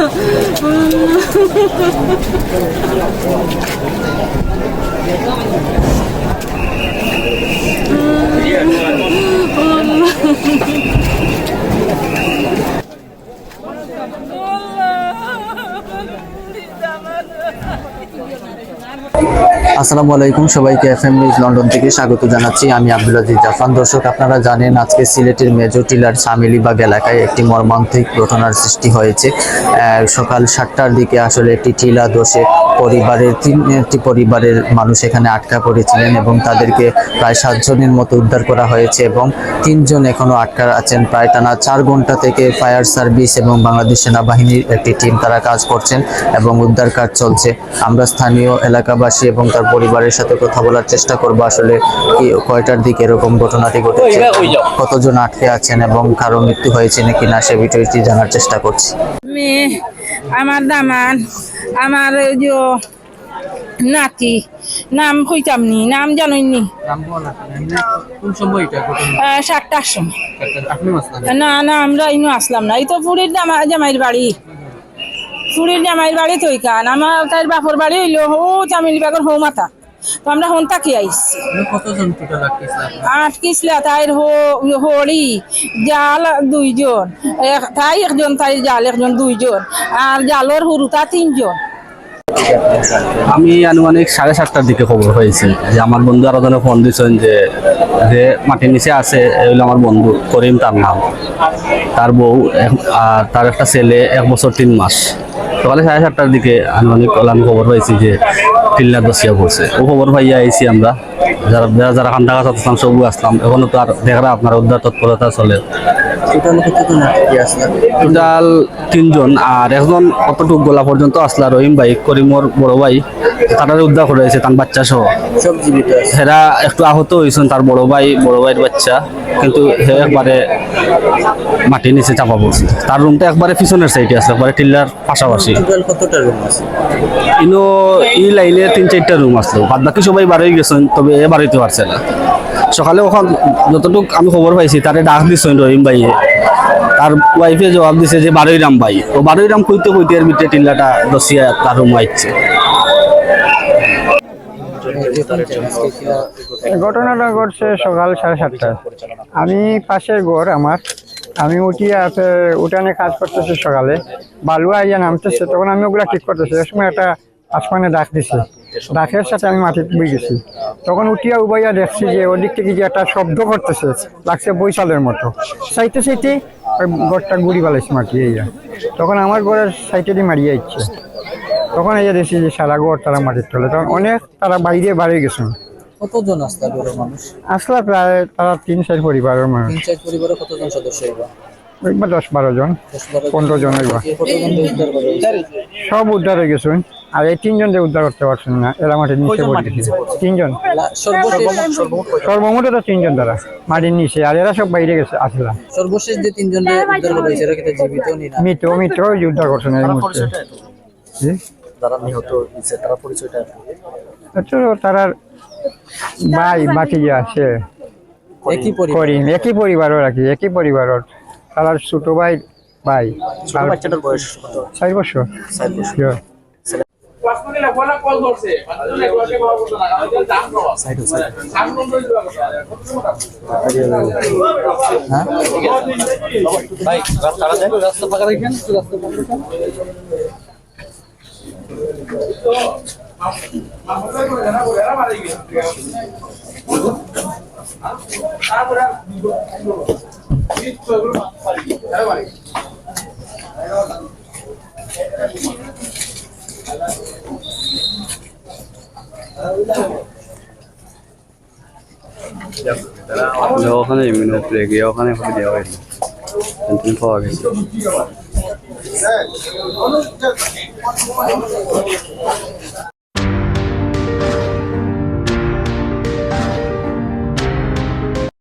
몰라. 진짜 많아. আসসালামু আলাইকুম, সবাইকে এফ এম নিউজ লন্ডন থেকে স্বাগত জানাচ্ছি। আমি আব্দুল আজিজ জাফান দর্শক, আপনারা জানেন, আজকে সিলেটের মেজর টিলার সামিলিবাগ এলাকায় একটি মর্মান্তিক ঘটনার সৃষ্টি হয়েছে। সকাল সাতটার দিকে আসলে একটি টিলা দোষে পরিবারের তিনটি পরিবারের মানুষ এখানে আটকা পড়েছিলেন এবং তাদেরকে প্রায় সাতজনের মতো উদ্ধার করা হয়েছে এবং তিনজন এখনও আটকা আছেন। প্রায় টানা চার ঘণ্টা থেকে ফায়ার সার্ভিস এবং বাংলাদেশ সেনাবাহিনীর একটি টিম তারা কাজ করছেন এবং উদ্ধার কাজ চলছে। আমরা স্থানীয় এলাকাবাসী এবং তার পরিবারের সাথে কথা বলার চেষ্টা করব। আসলে কি কয়টার দিকে এরকম ঘটনাটি ঘটেছে? কতজন আটকে আছেন এবং কারও মৃত্যু হয়েছে নাকি না সে বিষয়টি জানার চেষ্টা করছি। আমার দামান আমার ওই যে নাতি নাম কইতাম নি নাম সময়টা আহ, সাতটার সময়। আপনি না? না আমরা ইনো আসলাম না। এই তো পুরীর জামা জামাইয়ের বাড়ি। পুরীর জামাইয়ের বাড়ি তো কান। আমার তার বাপর বাড়ি হইল ও চামিলি বাগর মাথা। তো আমরা হন তাকি আইসি কতজন টোটাল আটকেছে আট কিসলা তাইর হো হরি জাল দুইজন। এক- তাই একজন তাই জাল একজন দুইজন। আর জালর হুরুতা তিনজন। আমি আনুমানিক সাড়ে সাতটার দিকে খবর হয়েছে যে আমার বন্ধু আরও জনে ফোন দিয়েছেন যে যে মাটির নিচে আছে এগুলো আমার বন্ধু করিম তার নাম। তার বউ এক- আর তার একটা ছেলে এক বছর তিন মাস। সকালে সাড়ে সাতটার দিকে আনুমানিক কল আমি খবর পাইছি যে টিল্লা দশিয়া পড়ছে ও খবর ভাইয়া আইছি আমরা। যারা যারা খান্ডা গাছ আসলাম সবু আসলাম। এখনও তো আর দেখা আপনার উদ্ধার তৎপরতা চলে। টোটাল আসলে তিনজন আর একজন কতটুক গোলা পর্যন্ত আসলা রহিম ভাই করিমর বড় ভাই। তারা উদ্ধার করে হয়েছে তার বাচ্চা সহ। সব জীবিত হেরা একটু আহত হয়েছেন তার বড় ভাই বড় ভাইয়ের বাচ্চা কিন্তু হে একবারে মাটির নিচে চাপা পড়ছে। তার রুমটা একবারে পিছনের সাইডে আছে একবারে টিল্লার পাশাপাশি। কতটা রুম আছে? ইনো ই লাইনে তিন চারটা রুম আসলো বাদ বাকি সবাই বাড়ি গেছেন তবে এ বাড়িতে পারছে না। সকালে ওখান যতটুক আমি খবর পাইছি, তারে ডাক দিছেন রহিম ভাইয়ে। তার ওয়াইফে জবাব দিছে যে বারোই রাম ভাই। তো বারোই রাম কইতে কইতে এর ভিতরে টিল্লাটা দশিয়া তার রুম আইছে। ঘটনাটা ঘটছে সকাল সাড়ে সাতটায়। আমি পাশের ঘর আমার। আমি উঠিয়ে আছে, উঠানে কাজ করতেছি সকালে। বালু আইয়া নামতেছে, তখন আমি ওগুলা ঠিক করতেছি। এ সময় একটা আসমানে ডাক দিছে। ডাকের সাথে আমি মাটিতে বই গেছি। তখন উঠিয়া উবাইয়া দেখছি যে ওদিক থেকে যে একটা শব্দ করতেছে লাগছে বৈশালের মতো। চাইতে চাইতে ওই ঘরটা গুড়ি পালাইছে মাটি এইয়া তখন আমার ঘরের সাইটে দিয়ে মারিয়া ইচ্ছে তখন এই দেখছি যে সারা ঘর তারা মাটির তোলে। তখন অনেক তারা বাইরে বাড়ি গেছেন। কতজন আসলে বড় মানুষ? আসলে প্রায় তারা তিন চার পরিবারের মানুষ। তিন চার পরিবারে কতজন সদস্য দশ বারো জন পনেরো জন? সব উদ্ধার হয়ে গেছেন। আর এই তিনজন যে উদ্ধার করতে পারছেন না এরা মাটির নিচে তিনজন। সর্বমোট তো তিনজন তারা মাটির নিচে আর এরা সব বাইরে গেছে আসলা সর্বশেষ যে তিনজন এরা মৃত মৃত উদ্ধার করছেন নিহত হয়েছে তারা ভাই বাকি যে আছে একই পরিবার? করিম একই পরিবারের আর কি একই পরিবারের তার ছোট ভাই ভাই চার চার বছর। ভাই রাস্তা দেন রাস্তা ফাঁকা রাখেন রাস্তা ফাঁকা ওখানে মিনিট লেগে ওখানে করে দেওয়া হয়েছে ক্যান্টিন পাওয়া গেছে